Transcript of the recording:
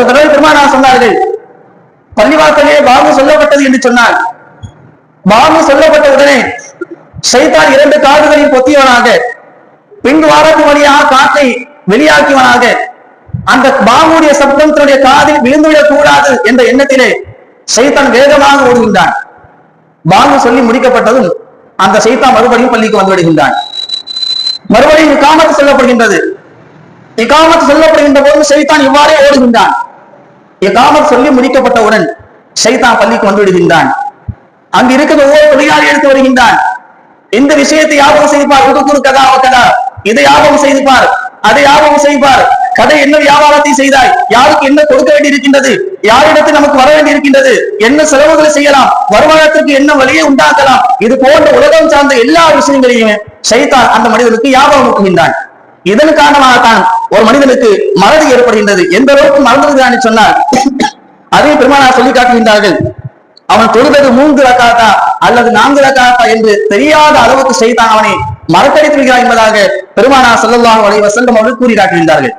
ஒரு தடவை பெருமானார் சொன்னார்கள் பள்ளிவாசலே பாபு சொல்லப்பட்டது என்று சொன்னார். பாபு சொல்லப்பட்ட உடனே சைத்தான் இரண்டு காதுகளில் பொத்தியவனாக பின் வாரத்து வழியாக காற்றை வெளியாக்கியவனாக அந்த பாபுடைய சப்தம் தன்னுடைய காதில் விழுந்துவிடக் கூடாது என்ற எண்ணத்திலே சைத்தான் வேகமாக ஓடுகின்றான். பாபு சொல்லி முடிக்கப்பட்டதும் அந்த சைத்தான் மறுபடியும் பள்ளிக்கு வந்து விடுகின்றான். மறுபடியும் இக்காமத்து சொல்லப்படுகின்றது. இக்காமத்து சொல்லப்படுகின்ற போது சைத்தான் இவ்வாறே ஓடுகின்றான். இக்காமத் சொல்லி முடிக்கப்பட்டவுடன் சைத்தான் பள்ளிக்கு வந்து விடுகின்றான். அங்கு இருக்கிற ஒவ்வொரு தொழிலாளி எடுத்து வருகின்றான். இந்த விஷயத்தை யாபகம் செய்துப்பார் உதுக்குறு கதா கதா இதை யாபகம் செய்துப்பார் அதை யாபகம் செய்வார் கதை என்ன வியாபாரத்தை செய்தாய்? யாருக்கு என்ன கொடுக்க வேண்டி இருக்கின்றது யாரிடத்தில் நமக்கு வர வேண்டி இருக்கின்றது என்ன செலவுகளை செய்யலாம்? வருமானத்திற்கு என்ன வழியை உண்டாக்கலாம்? இது போன்ற உலகம் சார்ந்த எல்லா விஷயங்களையும் சைத்தான் அந்த மனிதனுக்கு ஞாபகம் ஊக்குகின்றான் இதன் காரணமாகத்தான் ஒரு மனிதனுக்கு மறதி ஏற்படுகின்றது எந்த அளவுக்கு மறந்துவிடுகிறான் சொன்னால் அதே பெருமானார் சொல்லி காட்டுகின்றார்கள். அவன் தொழுதது மூன்று ரக்காத்தா அல்லது நான்கு ரக்காத்தா என்று தெரியாத அளவுக்கு செய்தான் அவனை மறக்கடித்து விடுகிறான் என்பதாக பெருமானா ஸல்லல்லாஹு அலைஹி வஸல்லம் அவர்கள் கூறி காட்டுகின்றார்கள்.